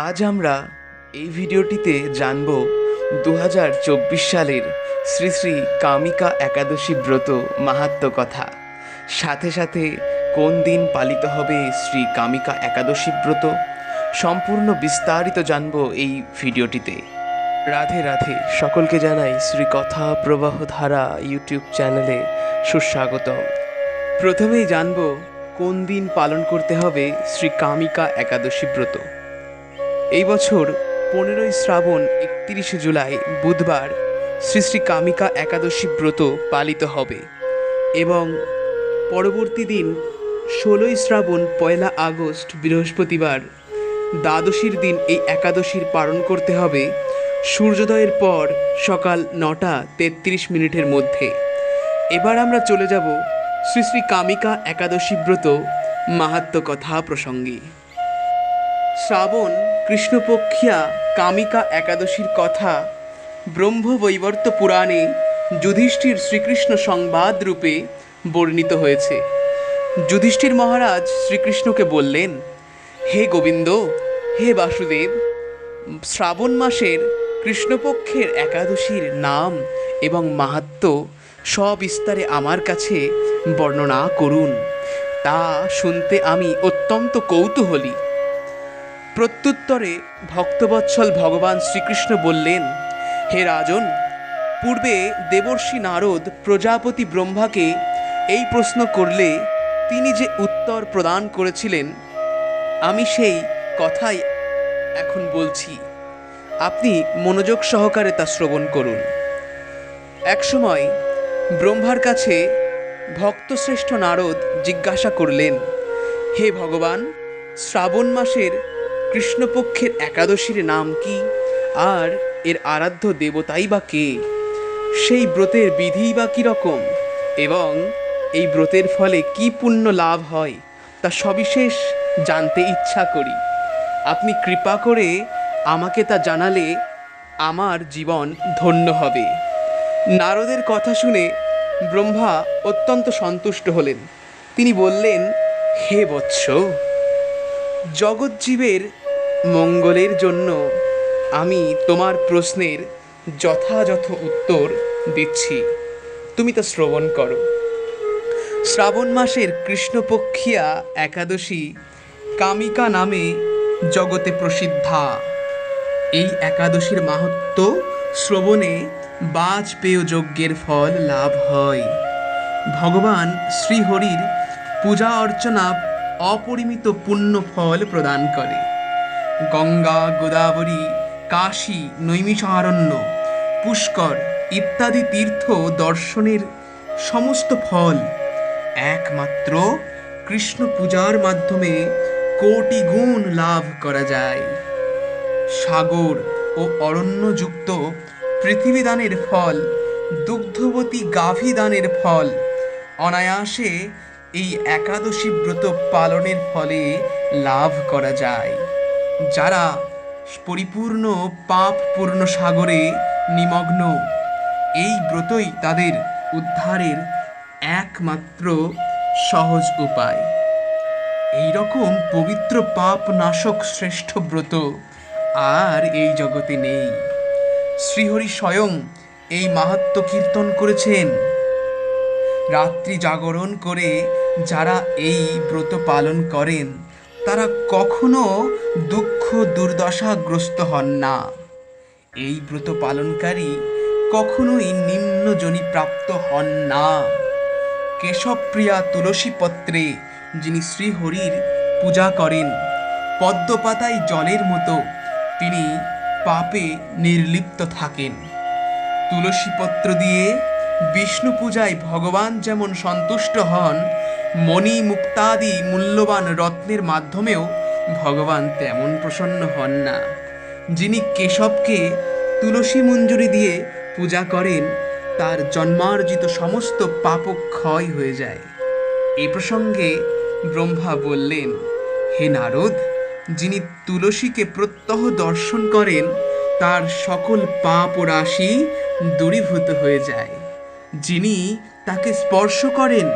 আজ আমরা এই ভিডিওটিতে জানব দু হাজার চব্বিশ সালের শ্রী শ্রী কামিকা একাদশী ব্রত মাহাত্ম্য কথা। সাথে সাথে কোন দিন পালিত হবে শ্রী কামিকা একাদশী ব্রত, সম্পূর্ণ বিস্তারিত জানব এই ভিডিওটিতে। রাধে রাধে, সকলকে জানাই শ্রী কথা প্রবাহ ধারা ইউটিউব চ্যানেলে সুস্বাগতম। প্রথমেই জানব কোন দিন পালন করতে হবে শ্রী কামিকা একাদশী ব্রত। এই বছর পনেরোই শ্রাবণ, একত্রিশে জুলাই, বুধবার শ্রী শ্রী কামিকা একাদশী ব্রত পালিত হবে এবং পরবর্তী দিন ষোলোই শ্রাবণ, পয়লা আগস্ট, বৃহস্পতিবার দ্বাদশীর দিন এই একাদশীর পালন করতে হবে সূর্যোদয়ের পর সকাল নটা তেত্রিশ মিনিটের মধ্যে। এবার আমরা চলে যাব শ্রী শ্রী কামিকা একাদশী ব্রত মাহাত্ম্য কথা প্রসঙ্গে। শ্রাবণ, কৃষ্ণপক্ষিয়া, কামিকা একাদশীর কথা, ব্রহ্মবৈবর্ত পুরাণে যুধিষ্ঠির শ্রীকৃষ্ণ সংবাদ রূপে বর্ণিত হয়েছে। যুধিষ্ঠির মহারাজ শ্রীকৃষ্ণকে বললেন, হে গোবিন্দ, হে বাসুদেব, শ্রাবণ মাসের কৃষ্ণপক্ষের একাদশীর নাম এবং মাহাত্ম্য সবিস্তারে আমার কাছে বর্ণনা করুন। তা শুনতে আমি অত্যন্ত কৌতূহলী। প্রত্যুত্তরে ভক্তবৎসল ভগবান শ্রীকৃষ্ণ বললেন, হে রাজন, পূর্বে দেবর্ষি নারদ প্রজাপতি ব্রহ্মাকে এই প্রশ্ন করলে তিনি যে উত্তর প্রদান করেছিলেন, আমি সেই কথাই এখন বলছি। আপনি মনোযোগ সহকারে তা শ্রবণ করুন। একসময় ব্রহ্মার কাছে ভক্তশ্রেষ্ঠ নারদ জিজ্ঞাসা করলেন, হে ভগবান, শ্রাবণ মাসের কৃষ্ণপক্ষের একাদশীর নাম কি? আর এর আরাধ্য দেবতাই বা কে? সেই ব্রতের বিধি বা কীরকম? এবং এই ব্রতের ফলে কি পুণ্য লাভ হয়? তা সবিশেষ জানতে ইচ্ছা করি। আপনি কৃপা করে আমাকে তা জানালে আমার জীবন ধন্য হবে। নারদের কথা শুনে ব্রহ্মা অত্যন্ত সন্তুষ্ট হলেন। তিনি বললেন, হে বৎস! জগজ্জীবের মঙ্গলের জন্য আমি তোমার প্রশ্নের যথাযথ উত্তর দিচ্ছি। তুমি তা শ্রবণ করো। শ্রাবণ মাসের কৃষ্ণপক্ষিয়া একাদশী কামিকা নামে জগতে প্রসিদ্ধা। এই একাদশীর মাহাত্ম শ্রবণে বাজপেয় যজ্ঞের ফল লাভ হয়। ভগবান শ্রীহরির পূজা অর্চনা অপরিমিত পুণ্য ফল প্রদান করে। গঙ্গা, গোদাবরী, কাশী, নৈমিষারণ্য, পুষ্কর ইত্যাদি তীর্থ দর্শনের সমস্ত ফল একমাত্র কৃষ্ণ পূজার মাধ্যমে কোটি গুণ লাভ করা যায়। সাগর ও অরণ্যযুক্ত পৃথিবীদানের ফল, দুগ্ধবতী গাভী দানের ফল, অনায়াসে এই একাদশী ব্রত পালনের ফলে লাভ করা যায়। যারা পরিপূর্ণ পাপপূর্ণ সাগরে নিমগ্ন, এই ব্রতই তাদের উদ্ধারের একমাত্র সহজ উপায়। এই রকম পবিত্র পাপ নাশক শ্রেষ্ঠ ব্রত আর এই জগতে নেই। শ্রীহরি স্বয়ং এই মাহাত্ম কীর্তন করেছেন। রাত্রি জাগরণ করে যারা এই ব্রত পালন করেন তারা কখনো দুঃখ দুর্দশাগ্রস্ত হন না। এই ব্রত পালনকারী কখনোই নিম্নজনী প্রাপ্ত হন না। কেশবপ্রিয়া তুলসী পত্রে যিনি শ্রীহরির পূজা করেন, পদ্মপাতায় জলের মতো তিনি পাপে নির্লিপ্ত থাকেন। তুলসী পত্র দিয়ে বিষ্ণু পূজায় ভগবান যেমন সন্তুষ্ট হন মণি মুক্তাদি মূল্যবান রত্নের মাধ্যমেও ভগবান তেমন প্রসন্ন হন না। যিনি কেশবকে তুলসী মঞ্জুরি দিয়ে পূজা করেন, তার জন্মার্জিত সমস্ত পাপ ক্ষয় হয়ে যায়। এ প্রসঙ্গে ব্রহ্মা বললেন, হে নারদ, যিনি তুলসীকে প্রত্যহ দর্শন করেন, তার সকল পাপ ও রাশি দূরীভূত হয়ে যায়। যিনি তাকে স্পর্শ করেন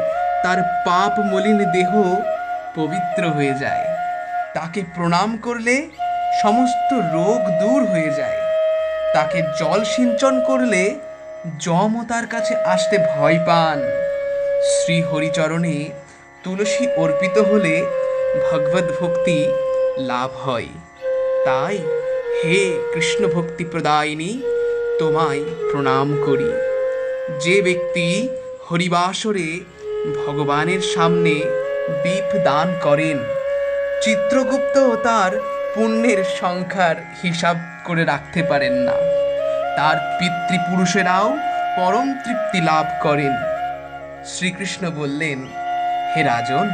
তার পাপ মলিন দেহ পবিত্র হয়ে যায়। তাকে প্রণাম করলে সমস্ত রোগ দূর হয়ে যায়। তাকে জল সিঞ্চন করলে যমও তার কাছে আসতে ভয় পান। শ্রী হরিচরণে তুলসী অর্পিত হলে ভগবত ভক্তি লাভ হয়। তাই হে কৃষ্ণ ভক্তি প্রদায়িনী, তোমায় প্রণাম করি। যে ব্যক্তি হরিবাসরে ভগবানের সামনে দীপ দান করেন। চিত্রগুপ্ত তার পুণ্যের সংখ্যার হিসাব করে রাখতে পারেন না। তার পিতৃপুরুষেরাও পরম তৃপ্তি লাভ করেন। শ্রীকৃষ্ণ বললেন, হে রাজন,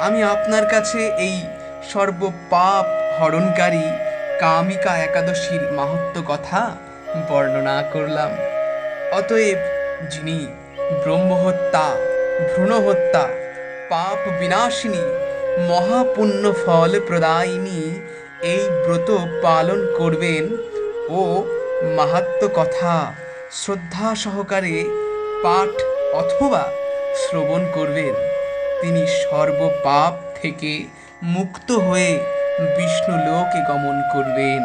আমি আপনার কাছে এই সর্বপাপ হরণকারী কামিকা একাদশীর মাহাত্ম কথা বর্ণনা করলাম। অতএব যিনি ব্রহ্মহত্যা ভ্রূণহত্যা, পাপ বিনাশিনী, মহাপুণ্য ফল প্রদায়িনী এই ব্রত পালন করবেন ও মাহাত্ম কথা শ্রদ্ধা সহকারে পাঠ অথবা শ্রবণ করবেন। তিনি সর্বপাপ থেকে মুক্ত হয়ে বিষ্ণু লোকে গমন করবেন।